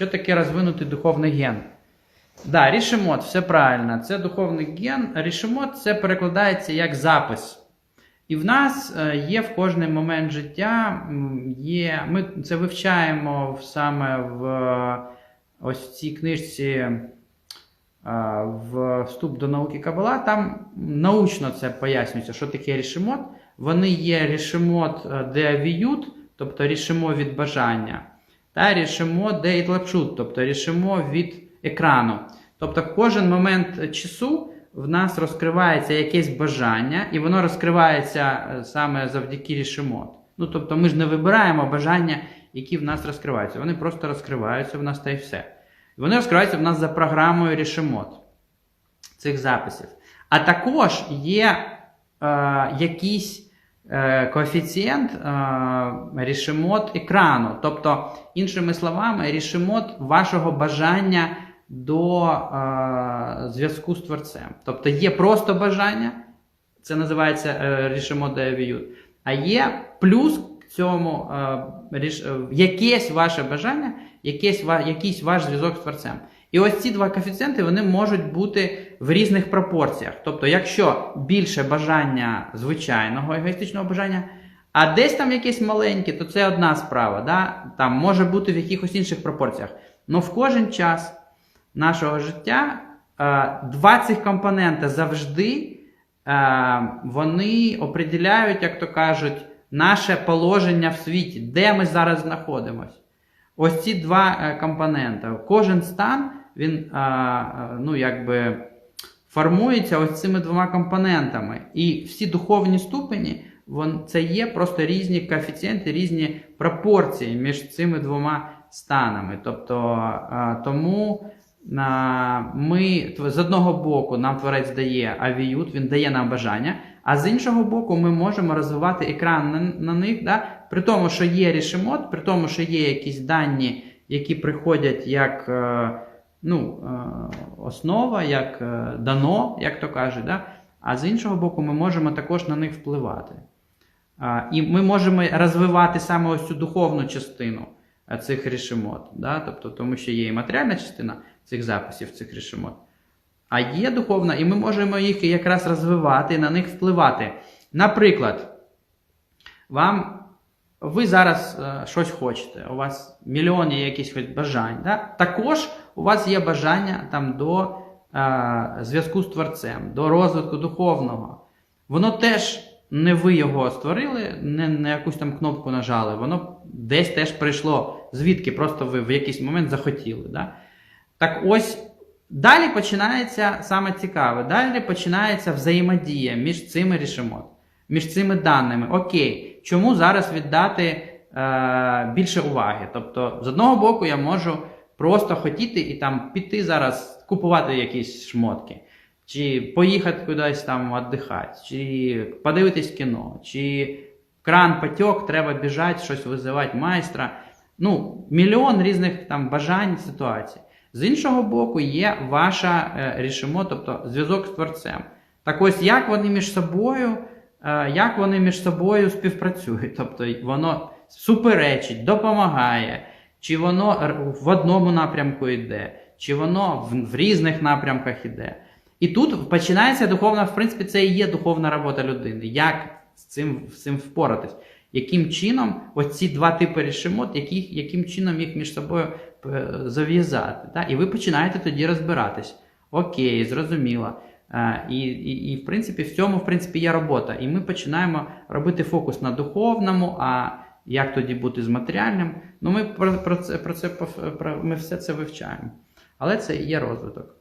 Що таке розвинутий духовний ген? Да, рішемот, все правильно. Це духовний ген. Рішемот це перекладається як запис. І в нас е, є в кожний момент життя, є, ми це вивчаємо саме в ось в цій книжці е, в вступ до науки Кабала. Там научно це пояснюється, що таке рішемот. Вони є рішемот е, де авіют, тобто рішимо від бажання, та рішимо ітлапшут, тобто рішимо від екрану. Тобто кожен момент часу в нас розкривається якесь бажання, і воно розкривається е, саме завдяки рішемот. Ну, тобто ми ж не вибираємо бажання, які в нас розкриваються. Вони просто розкриваються в нас та й все. Вони розкриваються в нас за програмою рішемот цих записів. А також є е, якийсь е, коефіцієнт е, рішемот екрану. Тобто, іншими словами, рішемот вашого бажання до е, зв'язку з творцем. Тобто є просто бажання, це називається е, рішемот девіют, а є плюс цьому е, е, якесь ваше бажання, якийсь ваш зв'язок з творцем. І ось ці два коефіцієнти вони можуть бути в різних пропорціях. Тобто, якщо більше бажання звичайного егоїстичного бажання, а десь там якесь маленьке, то це одна справа. Да? Там може бути в якихось інших пропорціях. Но в кожен час нашого життя е, два цих компоненти завжди е, вони определяють, як то кажуть, наше положення в світі, де ми зараз знаходимося. Ось ці два е, компоненти. Кожен стан він е, ну, якби формується ось цими двома компонентами. І всі духовні ступені вон, це є просто різні коефіцієнти, різні пропорції між цими двома станами. Тобто е, тому е, ми з одного боку нам творець дає авіют, він дає нам бажання, а з іншого боку, ми можемо розвивати екран на, на них, да? при тому, що є рішемот, при тому, що є якісь дані, які приходять як е, ну, е, основа, як е, дано, як то кажуть. Да? А з іншого боку, ми можемо також на них впливати. І ми можемо розвивати саме ось цю духовну частину е, цих рішемот. Да? Тобто, тому що є і матеріальна частина цих записів, цих рішемот. А є духовна, і ми можемо їх якраз розвивати, на них впливати. Наприклад, вам ви зараз щось хочете, у вас мільйони якісь бажань. Да? Також у вас є бажання там, до е, зв'язку з творцем, до розвитку духовного. Воно теж не ви його створили, не на якусь там кнопку нажали, воно десь теж прийшло, звідки просто ви в якийсь момент захотіли. Да? Так ось далі починається саме цікаве. Далі починається взаємодія між цими рішимот, між цими даними. Окей, чому зараз віддати е, більше уваги? Тобто, з одного боку, я можу просто хотіти і там піти зараз купувати якісь шмотки, чи поїхати кудись там віддихати, чи подивитись кіно, чи кран потек, треба біжати, щось визивати майстра. Ну, мільйон різних там бажань, ситуацій. З іншого боку, є ваша е, рішимо, тобто зв'язок з творцем. Так ось, як вони між собою, е, як вони між собою співпрацюють, тобто воно суперечить, допомагає, чи воно в одному напрямку йде, чи воно в, в різних напрямках йде. І тут починається духовна, в принципі, це і є духовна робота людини. Як з цим, з цим впоратись? Яким чином оці два типи рішимот, яких, яким чином їх між собою е, зав'язати? І ви починаєте тоді розбиратись. Окей, зрозуміло. Е, І, і, і в принципі, в цьому в принципі, є робота. І ми починаємо робити фокус на духовному, а як тоді бути з матеріальним. Ну, ми про, про це, про це про, ми все це вивчаємо. Але це і є розвиток.